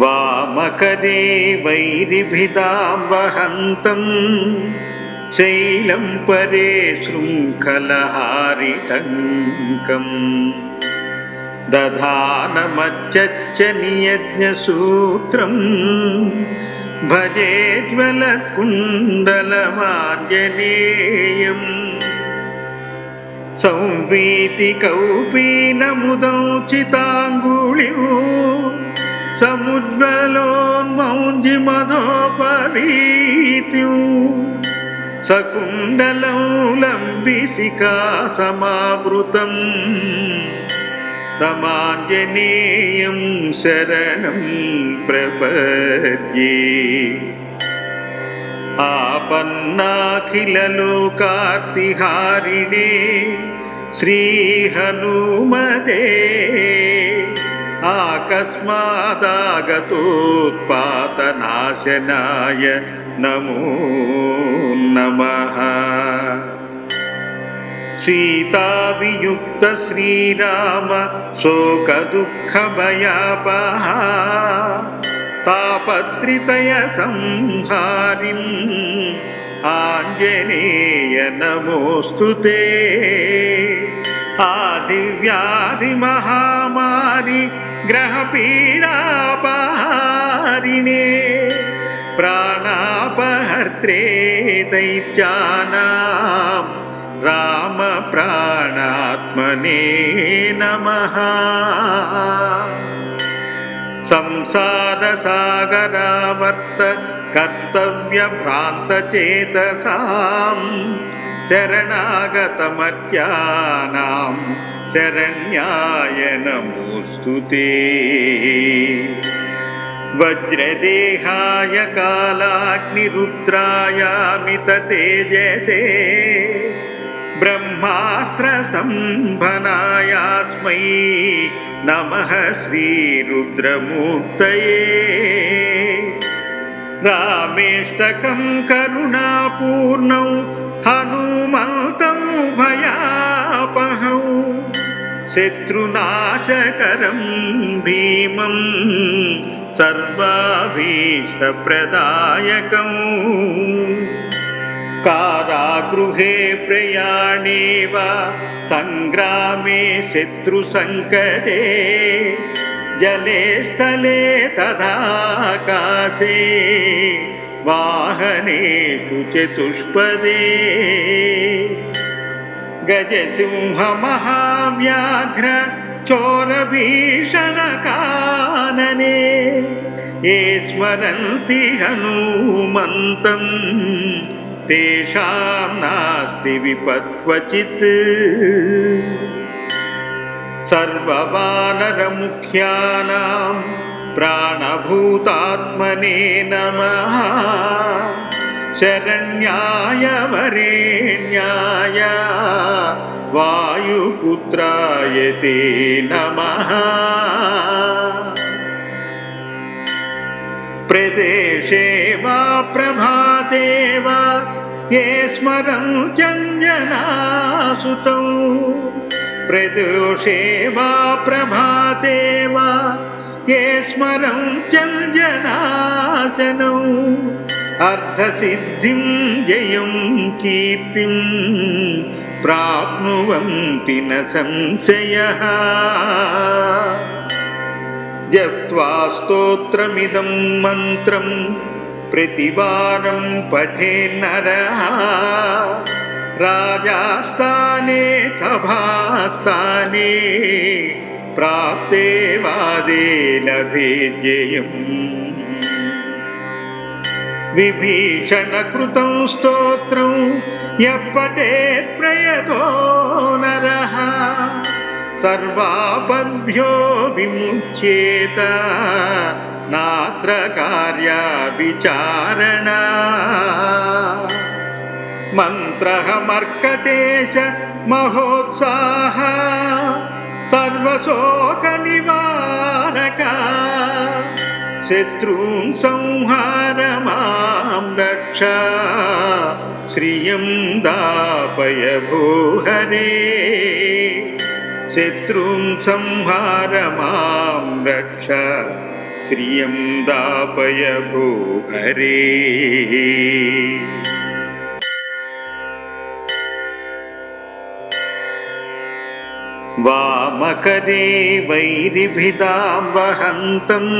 वामकरे वैरिभिदां वहन्तम् शैलं परे शृङ्खलहारिटङ्कम् दधानमच्च नियज्ञसूत्रम् भजे ज्वलत्कुण्डलमार्जनेयम् సముద్వలోన్మౌంజి మధోపరీతి సకుండలం లంబిసికా సమావృతం. తమాంజనేయం శరణం ప్రపద్యే. ఆపన్నాఖిలలోకార్తిహారిణే శ్రీహనుమదే आकस्मादागतोत्पातनाशनाय नमो नमः। सीतावियुक्त श्रीराम शोकदुःखभयापः तापत्रितय संहारिन् आञ्जनेय नमोऽस्तु ते आदिव्याधिमहामारि ग्रहपीडापहारिणे प्राणापहर्त्रे दैत्यानां रामप्राणात्मने नमः। संसारसागरावर्त कर्तव्यभ्रान्तचेतसां शरणागतमर्त्यानां शरण्याय नमोऽस्तु ते। वज्रदेहाय कालाग्निरुद्रायामिततेजसे ब्रह्मास्त्रसम्भनायास्मै नमः श्रीरुद्रमूर्तये। रामेष्टकं करुणापूर्णौ हनुमन्तं भयापहौ शत्रुनाशकरं भीमं सर्वाभीष्टप्रदायकम्। कारागृहे प्रयाणे वा सङ्ग्रामे शत्रुसङ्कटे जले स्थले तदाकाशे वाहनेषु चतुष्पदे गजसिंहमहाव्याघ्र चोरभीषणकानने। ये स्मरन्ति हनुमन्तम् तेषां नास्ति विपत्क्वचित् सर्ववानरमुख्यानां प्राणभूतात्मने नमः। शरण्याय वरेण्याय वायुपुत्राय ते नमः। प्रदेशे वा प्रभाते वा ये स्मरं चञ्जनासुतौ। प्रदोषे वा प्रभाते वा ये स्मरं चञ्जनाशनौ अर्धसिद्धिं जयं कीर्तिं प्राप्नुवन्ति न संशयः जप्त्वा स्तोत्रमिदं मन्त्रं प्रतिवारं पठेन्नरः राजास्थाने सभास्थाने प्राप्ते वादे लभे जयम् विभीषणकृतं स्तोत्रं यः पठेत् प्रयतो नरः सर्वापद्भ्यो विमुच्येत नात्र कार्या विचारणा मन्त्रः मर्कटेश महोत्साह सर्वशोकनिवारका शत्रून् संहार मां रक्ष श्रियं दापय भूहरे शत्रून् संहार मां रक्ष श्रियं दापय भूहरे वामकरे वैरिभिदां वहन्तम्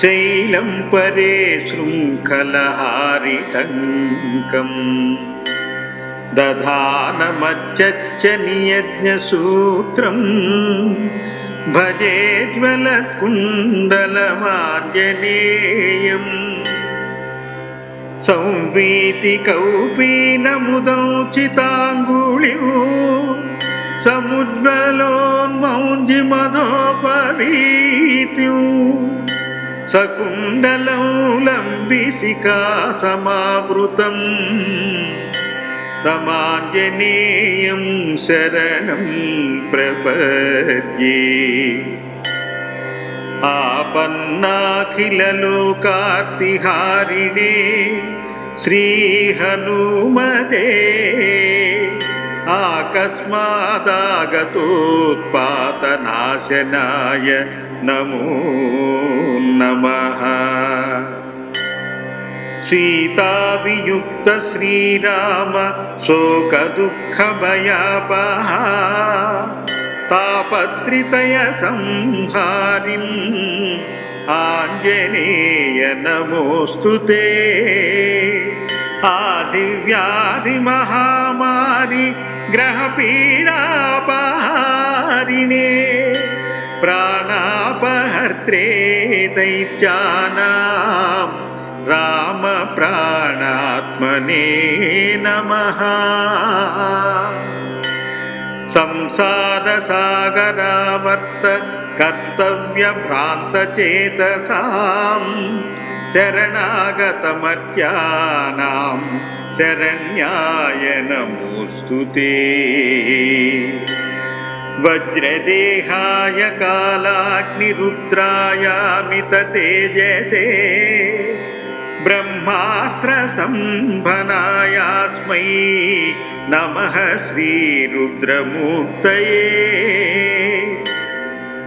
शैलं परे शृङ्खलहारिटङ्कम् दधानमच्च नियज्ञसूत्रम् भजे ज्वलकुण्डलमार्जनेयम् संवीतिकौपीनमुदौ चिताङ्गुळिः సముజ్వలోన్మౌంజి మధోపవీతి సకుండలం లంబిసికా సమావృతం. తమాంజనేయం శరణం ప్రపద్యే. ఆపన్నాఖిల లోకార్తిహారిణే శ్రీహనుమదే आकस्मादागतोत्पातनाशनाय नमो नमः। सीतावियुक्त श्रीराम शोकदुःखभयापः तापत्रितय संहारिन् आञ्जनेय नमोऽस्तु ते। आदिव्याधिमहामारि ग्रहपीडापहारिणे प्राणापहर्त्रे दैत्यानां रामप्राणात्मने नमः। संसारसागरावर्त कर्तव्यभ्रान्तचेतसाम् शरणागतमर्त्यानां शरण्याय नमोऽस्तु ते। वज्रदेहाय कालाग्निरुद्रायामिततेजसे ब्रह्मास्त्रसम्भनायास्मै नमः श्रीरुद्रमूर्तये।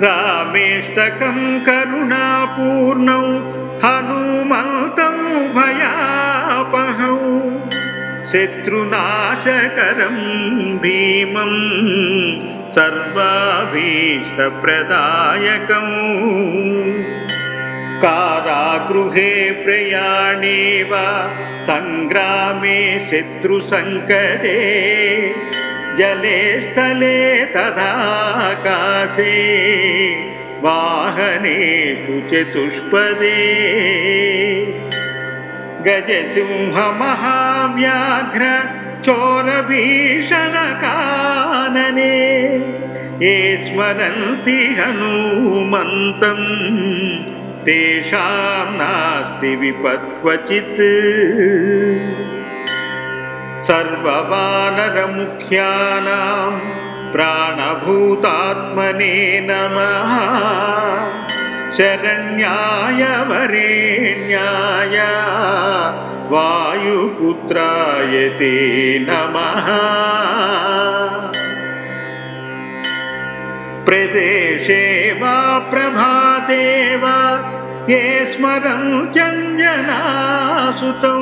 रामेष्टकं करुणापूर्णौ हनुमन्तं भयापहौ शत्रुनाशकरं भीमं सर्वाभीष्टप्रदायकम् कारागृहे प्रयाणे वा सङ्ग्रामे शत्रुसङ्कटे जले स्थले तदाकाशे वाहनेषु चतुष्पदे गजसिंहमहाव्याघ्र चोरभीषणकानने ये स्मरन्ति हनूमन्तम् तेषां नास्ति विपत्क्वचित् सर्ववानरमुख्यानां प्राणभूतात्मने नमः शरण्याय वरेण्याय वायुपुत्राय ते नमः। प्रदेशे वा प्रभाते वा ये स्मरं चञ्जनासुतौ।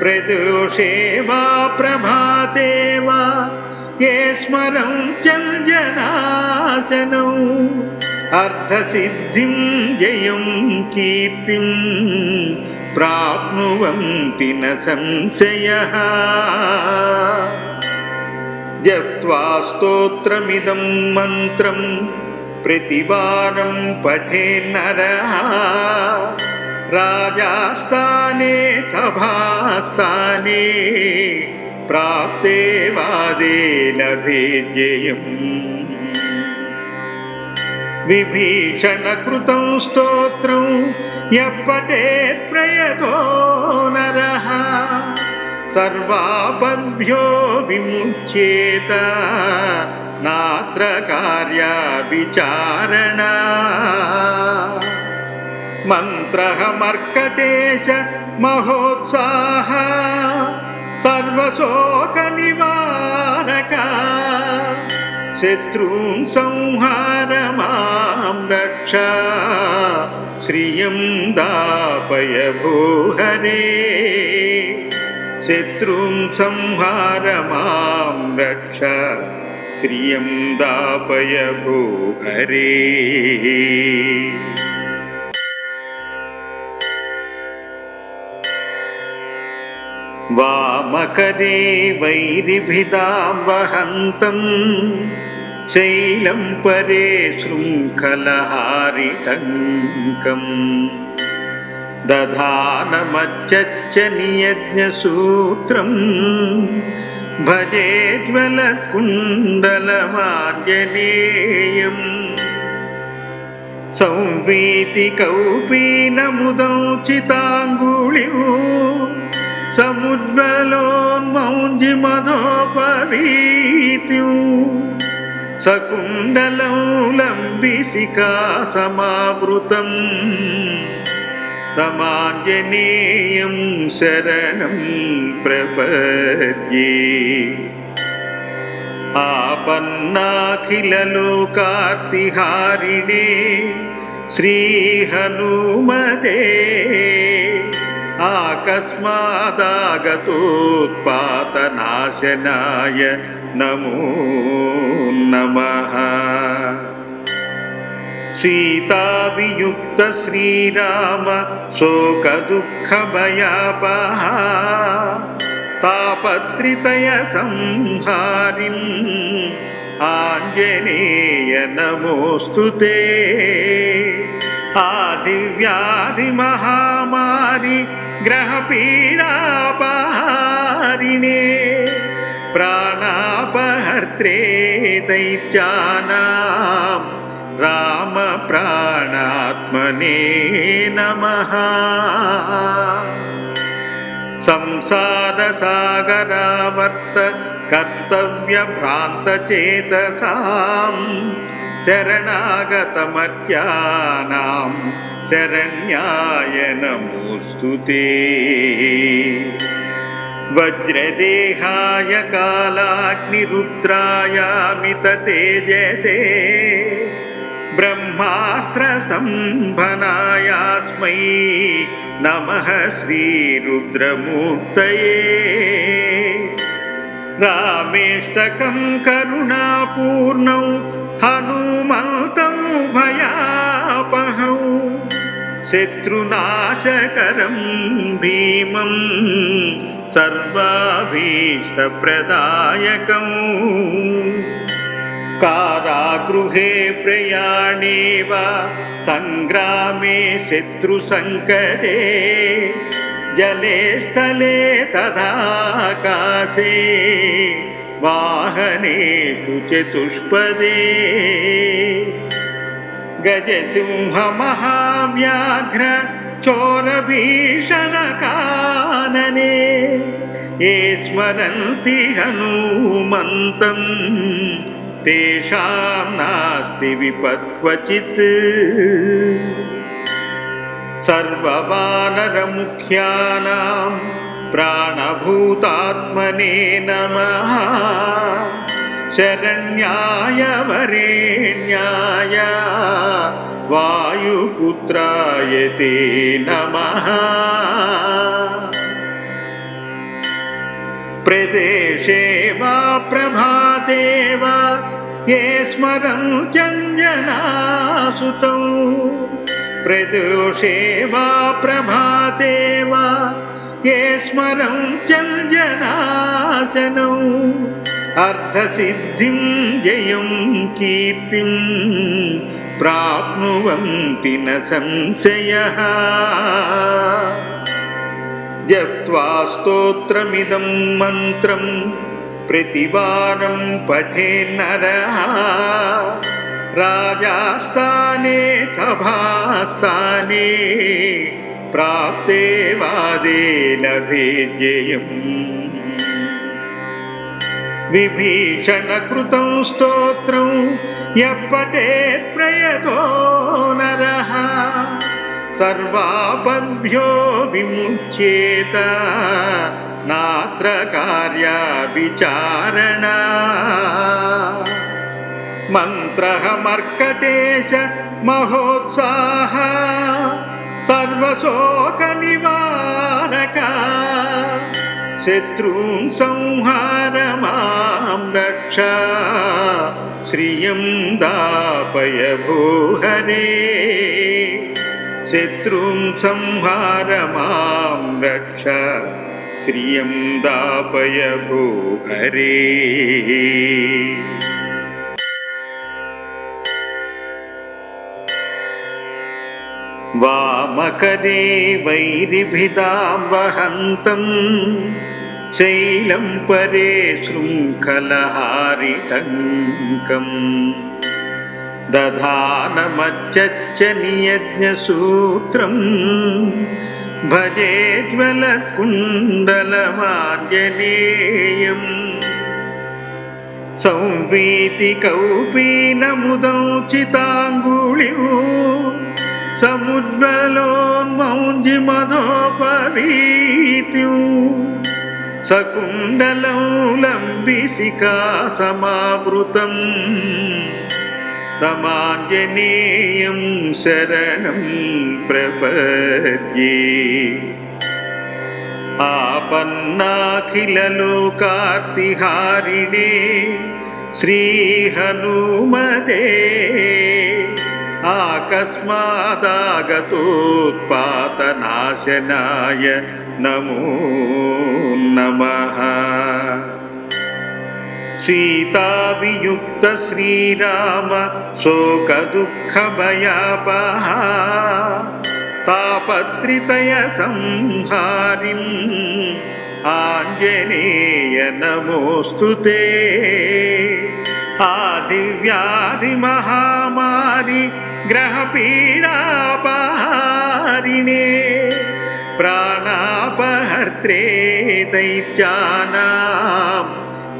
प्रदोषे वा प्रभाते वा ये स्मरं चञ्जनाशनौ अर्धसिद्धिं जयं कीर्तिं प्राप्नुवन्ति न संशयः। जप्त्वा स्तोत्रमिदं मन्त्रं प्रतिवारं पठेन्नरः राजास्थाने सभास्थाने प्राप्ते वादे लभे जयम् విభీషణకృతం స్తోత్రం ఎప్పటే ప్రయతో నర సర్వాపద్భ్యో విముచ్యేత నాత్ర కార్యాచారణ మంత్ర మర్కటేశ మహోత్సాహ సర్వశోక నివా शत्रून् संहार मां रक्ष। श्रियं दापय भूहरे। शत्रून् संहार मां रक्ष। श्रियं दापय भूहरे वामकरे वैरिभिदां वहन्तम् शैलं परे शृङ्खलहारिटङ्कम् दधानमच्च नियज्ञसूत्रम् भजे ज्वलत्कुण्डलमार्जनेयम् संवीतिकौपीनमुदौचिताङ्गुळिः సముద్రలోన్మౌంజిమధోపవీతిం సకుండలం లంబిసికా సమావృతం. తమాంజనేయం శరణం ప్రపద్యే. ఆపన్నాఖిలలోకార్తిహారిణే శ్రీహనుమదే आकस्मादागतोत्पातनाशनाय नमो नमः। सीतावियुक्त श्रीराम शोकदुःखभयापः तापत्रितयसंहारिन् आञ्जनेय नमोऽस्तु ते। आदिव्याधिमहामारि ग्रहपीडापहारिणे प्राणापहर्त्रे दैत्यानां रामप्राणात्मने नमः। संसारसागरावर्त कर्तव्यभ्रान्तचेतसाम् शरणागतमर्त्यानां शरण्याय नमोऽस्तु ते। वज्रदेहाय कालाग्निरुद्रायामिततेजसे ब्रह्मास्त्रसम्भनायास्मै नमः श्रीरुद्रमूर्तये। रामेष्टकं करुणापूर्णौ हनुमन्तं भयापहौ शत्रुनाशकरं भीमं सर्वाभीष्टप्रदायकम्। कारागृहे प्रयाणे वा सङ्ग्रामे शत्रुसङ्कटे जले स्थले तदाकाशे वाहनेषु चतुष्पदे गजसिंहमहाव्याघ्र चोरभीषणकानने ये स्मरन्ति हनुमन्तम् तेषां नास्ति विपत्क्वचित् सर्ववानरमुख्यानां प्राणभूतात्मने नमः शरण्याय वरेण्याय वायुपुत्राय ते नमः। प्रदेशे वा प्रभाते वा ये स्मरं चञ्जनासुतौ। प्रदोषे वा प्रभाते वा ये स्मरं चञ्जनाशनौ अर्धसिद्धिं जयं कीर्तिं प्राप्नुवन्ति न संशयः। जप्त्वा स्तोत्रमिदं मन्त्रं प्रतिवारं पठेन्नरः राजास्थाने सभास्थाने प्राप्ते वादे लभे जयम् విభీషణకృతం స్తోత్రం ఎప్పటే ప్రయతో నర సర్వాపద్భ్యో విముచ్యేత నాత్ర కార్యాచారణ మంత్ర మర్కటేశ మహోత్సాహ సర్వశోక నివారక शत्रून् संहार मां रक्ष। श्रियं दापय भूहरे। शत्रून् संहार मां रक्ष। श्रियं दापय भूहरे। वामकरे वैरिभिदां वहन्तम् शैलं परे शृङ्खलहारिटङ्कम् दधानमच्च नियज्ञसूत्रम् भजे ज्वलकुण्डलमार्जनेयम्। संवीतिकौपीनमुदौ चिताङ्गुळिः समुद्रलोन्मौञ्जिमधोपवीतिं सकुण्डलं लम्बिसिका समावृतम् तमाञ्जनेयं शरणं प्रपद्ये आपन्नाखिललोकार्तिहारिणे श्रीहनुमते आकस्मादागतोत्पातनाशनाय नमो नमः। सीतावियुक्त श्रीराम शोकदुःखभयापः तापत्रितय संहारिन् आञ्जनेय नमोऽस्तु ते आदिव्याधिमहामारि ग्रहपीडापहारिणे प्राणापहर्त्रे दैत्यानां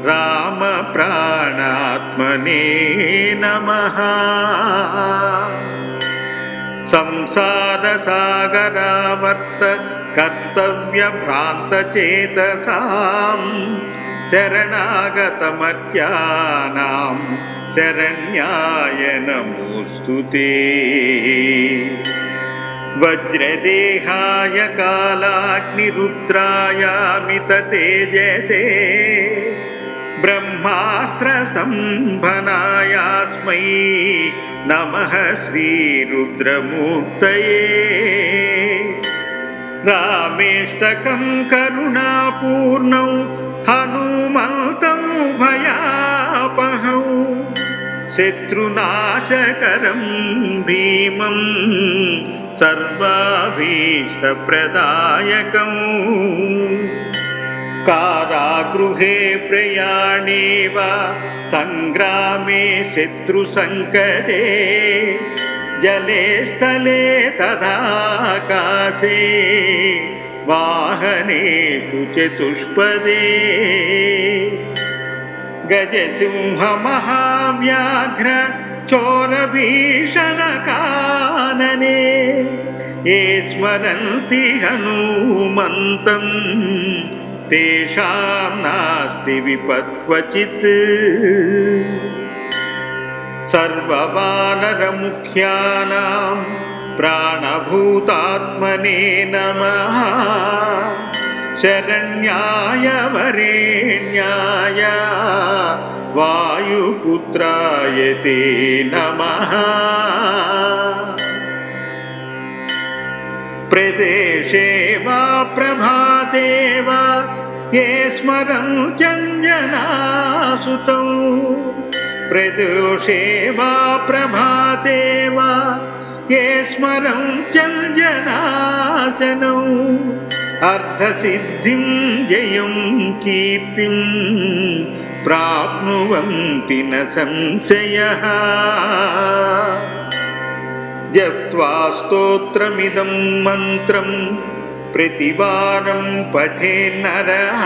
रामप्राणात्मने नमः। संसारसागरावर्त कर्तव्यभ्रान्तचेतसां शरणागतमर्त्यानां शरण्याय नमोऽस्तु ते वज्रदेहाय कालाग्निरुद्रायामिततेजसे ब्रह्मास्त्रस्तम्भनायास्मै नमः श्रीरुद्रमूर्तये रामेष्टकं करुणापूर्णौ हनुमन्तं भयापहौ शत्रुनाशकरं भीमं सर्वाभीष्टप्रदायकम् कारागृहे प्रयाणे वा सङ्ग्रामे शत्रुसङ्कटे जले स्थले तदाकाशे वाहनेषु चतुष्पदे गजसिंहमहाव्याघ्र चोरभीषणकानने ये स्मरन्ति हनुमन्तम् तेषां नास्ति विपत्क्वचित् सर्ववानरमुख्यानां प्राणभूतात्मने नमः शरण्याय वरेण्याय वायुपुत्राय ते नमः। प्रदेशे वा प्रभाते वा ये स्मरं चञ्जनासुतौ। प्रदोषे वा प्रभाते वा ये स्मरं चञ्जनाशनौ अर्धसिद्धिं जयं कीर्तिं प्राप्नुवन्ति न संशयः। जप्त्वा स्तोत्रमिदं मन्त्रं प्रतिवारं पठेन्नरः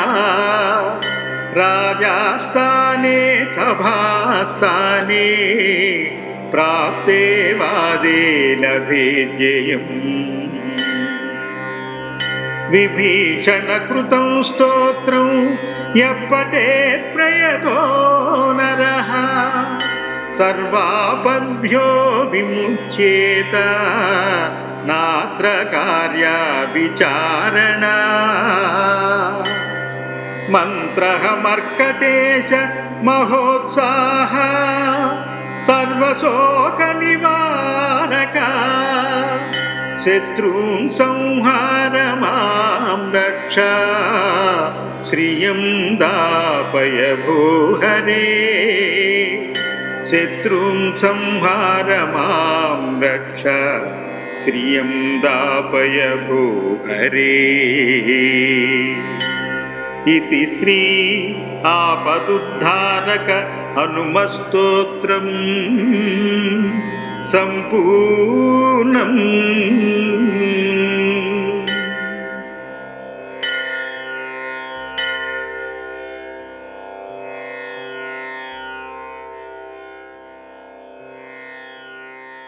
राजास्थाने सभास्थाने प्राप्ते वादे लभे जयम् విభీషణకృతం స్తోత్రం ఎప్పటే ప్రయతో నర సర్వాపద్భ్యో విముచ్యేత నాత్ర కార్యాచారణ మంత్ర మర్కటేశ మహోత్సాహ సర్వశోక నివారకా शत्रून् संहार मां रक्ष। श्रियं दापय भूहरे। शत्रून् संहार मां रक्ष। श्रियं दापय भूहरे। इति श्री आपदुद्धारक हनुमस्तोत्रम् సంపూర్ణం.